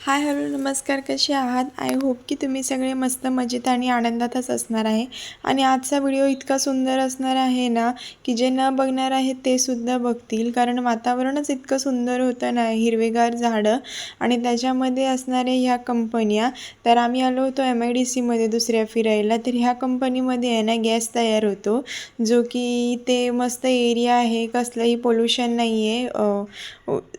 Hi hello नमस्कार कसे आहात? आय होप की तुम्ही सगळे मस्त मजेत आणि आनंदातच असणार आहे. आणि आजचा व्हिडिओ इतका सुंदर असणार आहे ना की जे न बघणार आहेत ते सुद्धा बघतील. कारण वातावरणच इतकं सुंदर होतं ना हिरवेगार झाडं आणि त्याच्यामध्ये असणारे ह्या कंपन्या. तर आम्ही आलो होतो एम आय डी सीमध्ये दुसऱ्या फिरायला. तर ह्या कंपनीमध्ये आहे ना गॅस तयार होतो. जो की ते मस्त एरिया आहे. कसलंही पोल्युशन नाही आहे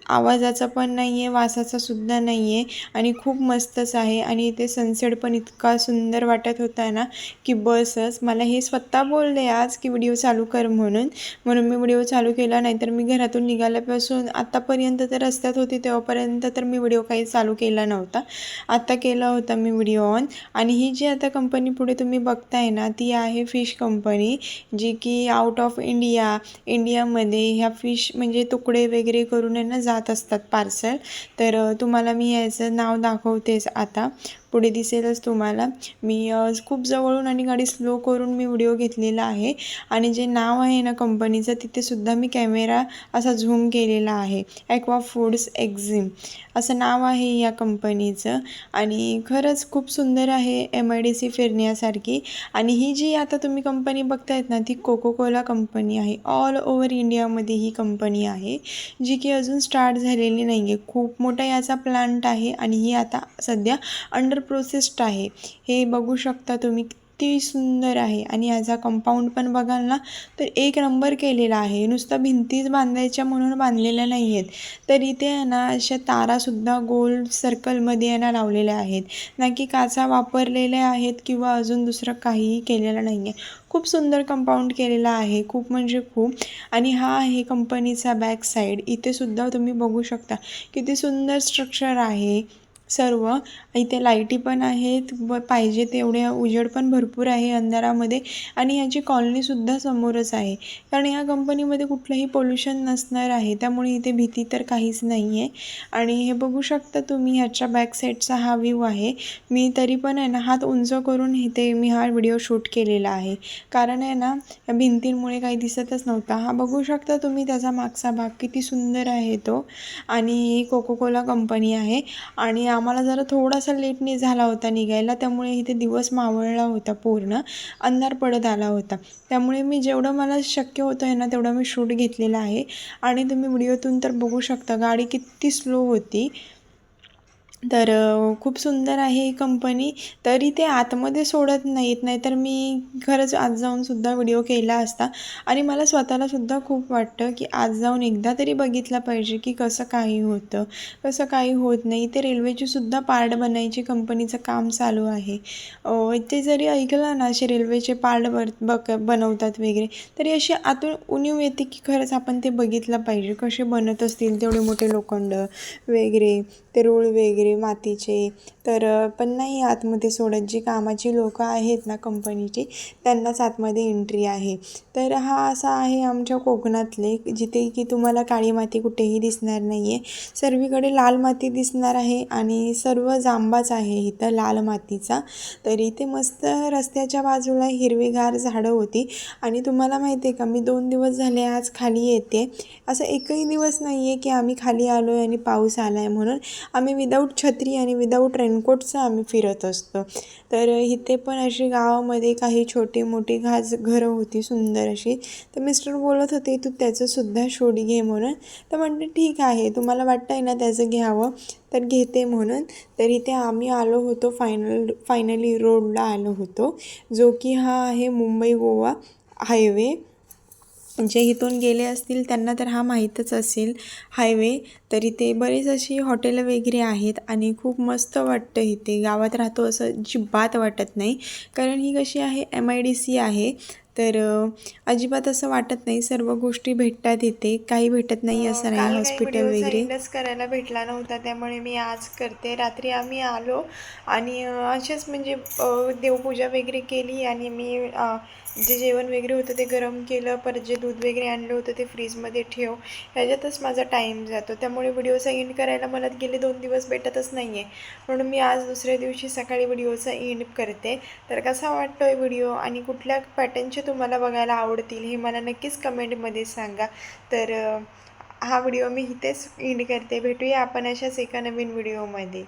आवाजाचं पण नाही आहे वासाचा सुद्धा नाही आहे आणि खूप मस्तच आहे. आणि इथे सनसेट पण इतका सुंदर वाटत होता ना की बसच. मला हे स्वतः बोलले आज की व्हिडिओ चालू कर म्हणून. म्हणून मी व्हिडिओ चालू केला नाहीतर मी घरातून निघाल्यापासून आत्तापर्यंत तर रस्त्यात होती तेव्हापर्यंत तर मी व्हिडिओ काही चालू केला नव्हता. आत्ता केला होता मी व्हिडिओ ऑन आणि ही जी आता कंपनी पुढे तुम्ही बघताय ना ती आहे फिश कंपनी जी की आउट ऑफ इंडिया इंडियामध्ये ह्या फिश म्हणजे तुकडे वगैरे करून आहे ना जात असतात पार्सल तर तुम्हाला मी याचं नाव दाखवतेच आता. पुढे दिसेलच तुम्हाला. मी खूप जवळून आणि गाडी स्लो करून मी व्हिडिओ घेतलेला आहे. आणि जे नाव आहे ना कंपनीचं तिथेसुद्धा मी कॅमेरा असा झूम केलेला आहे. ॲक्वा फूड्स एक्झिम असं नाव आहे या कंपनीचं आणि खरंच खूप सुंदर आहे एम आय डी सी फिरण्यासारखी. आणि ही जी आता तुम्ही कंपनी बघतायत ना ती कोको कोला कंपनी आहे. ऑल ओव्हर इंडियामध्ये ही कंपनी आहे. जी की अजून स्टार्ट झालेली नाही आहे खूप मोठा याचा प्लांट आहे. आणि ही आता सध्या अंडर प्रोसेस्ड आहे. हे बघू शकता तुम्ही अति सुंदर आहे. आणि याचा कंपाऊंड पण बघाल ना तर एक नंबर केलेला आहे. नुसतं भिंतीच बांधायच्या म्हणून बांधलेल्या नाही आहेत तर इथे आहे ना अशा तारासुद्धा गोल सर्कलमध्ये यांना लावलेल्या आहेत. ना की काचा वापरलेल्या आहेत किंवा अजून दुसरं काहीही केलेलं नाही आहे खूप सुंदर कंपाऊंड केलेला आहे. खूप म्हणजे खूप. आणि हा आहे कंपनीचा बॅक साईड इथेसुद्धा तुम्ही बघू शकता किती सुंदर स्ट्रक्चर आहे. सर्व. इथे लाईटी पण आहेत व पाहिजे तेवढ्या उजेड पण भरपूर आहे अंधारामध्ये आणि ह्याची कॉलनीसुद्धा समोरच आहे. कारण या कंपनीमध्ये कुठलंही पोल्युशन नसणार आहे त्यामुळे इथे भीती तर काहीच नाही आहे आणि हे बघू शकता तुम्ही ह्याच्या बॅक साईडचा हा व्ह्यू आहे. मी तरी पण आहे ना हात उंच करून इथे मी हा व्हिडिओ शूट केलेला आहे. कारण आहे ना या भिंतींमुळे काही दिसतच नव्हता. हा बघू शकता तुम्ही त्याचा मागचा भाग किती सुंदर आहे तो. आणि कोको कोला कंपनी आहे. आणि आम्हाला जरा थोडासा लेटने झाला होता निघायला त्यामुळे इथे दिवस मावळला होता पूर्ण. अंधार पडत आला होता. त्यामुळे मी जेवढं मला शक्य होतं आहे ना तेवढं मी शूट घेतलेलं आहे. आणि तुम्ही व्हिडिओतून तर बघू शकता गाडी किती स्लो होती. तर खूप सुंदर आहे ही कंपनी तरी ते आतमध्ये सोडत नाहीत नाहीतर मी खरंच आज जाऊनसुद्धा व्हिडिओ केला असता. आणि मला स्वतःलासुद्धा खूप वाटतं की आज जाऊन एकदा तरी बघितलं पाहिजे की कसं काही होतं कसं काही होत नाही. ते रेल्वेची सुद्धा पार्ट बनायची कंपनीचं काम चालू आहे. ते जरी ऐकलं ना असे रेल्वेचे पार्ट बर बक बनवतात वगैरे तरी अशी आतून उणीव येते की खरंच आपण ते बघितलं पाहिजे. कसे बनत असतील तेवढे मोठे लोखंड वगैरे ते रोळ वगैरे मातीचे तर पण नाही आतमध्ये सोडत. जी कामाची लोकं आहेत ना कंपनीची त्यांनाच आतमध्ये एंट्री आहे. तर हा असा आहे आमच्या कोकणातले जिथे की तुम्हाला काळी माती कुठेही दिसणार नाही आहे सर्वीकडे लाल माती दिसणार आहे आणि सर्व जांबाच आहे इथं लाल मातीचा. तर इथे मस्त रस्त्याच्या बाजूला हिरवीगार झाडं होती. आणि तुम्हाला माहिती आहे का मी दोन दिवस झाले आज खाली येते. असं एकही दिवस नाही आहे की आम्ही खाली आलो आहे आणि पाऊस आला आहे म्हणून. आम्ही विदाऊट छत्री आणि विदाऊट रेनकोटचं आम्ही फिरत असतो. तर इथे पण अशी गावामध्ये काही छोटी मोठी घास घरं होती सुंदर अशी. तर मिस्टर बोलत होते तू त्याचंसुद्धा शोध घे म्हणून. तर म्हणते ठीक आहे तुम्हाला वाटतं आहे ना त्याचं घ्यावं? तर घेते म्हणून. तर इथे आम्ही आलो होतो फायनल फायनली रोडला आलो होतो जो की हा आहे मुंबई गोवा हायवे जे इथून गेले असतील त्यांना तर हा माहीतच असेल. हायवे तर इथे बरेच अशी हॉटेलं वगैरे आहेत आणि खूप मस्त वाटतं इथे. गावात राहतो असं अजिबात वाटत नाही. कारण ही कशी आहे एम आय डी सी आहे. तर अजिबात असं वाटत नाही. सर्व गोष्टी भेटतात इथे. काही भेटत नाही असं नाही हॉस्पिटल वगैरे. करायला भेटला नव्हता. त्यामुळे मी आज करते. रात्री आम्ही आलो आणि असेच म्हणजे देवपूजा वगैरे केली आणि मी जे जेवण वगैरे होतं ते गरम केलं. परत जे दूध वगैरे आणलं होतं ते फ्रीजमध्ये ठेव. ह्याच्यातच माझा टाईम जातो. त्यामुळे व्हिडिओचा एंड करायला मला गेले दोन दिवस भेटतच नाही आहे म्हणून मी आज दुसऱ्या दिवशी सकाळी व्हिडिओचा एंड करते. तर कसा वाटतो आहे व्हिडिओ आणि कुठल्या पॅटर्नचे तुम्हाला बघायला आवडतील हे मला नक्कीच कमेंटमध्ये सांगा. तर हा व्हिडिओ मी इथेच एंड करते. भेटूया आपण अशाच एका नवीन व्हिडिओमध्ये.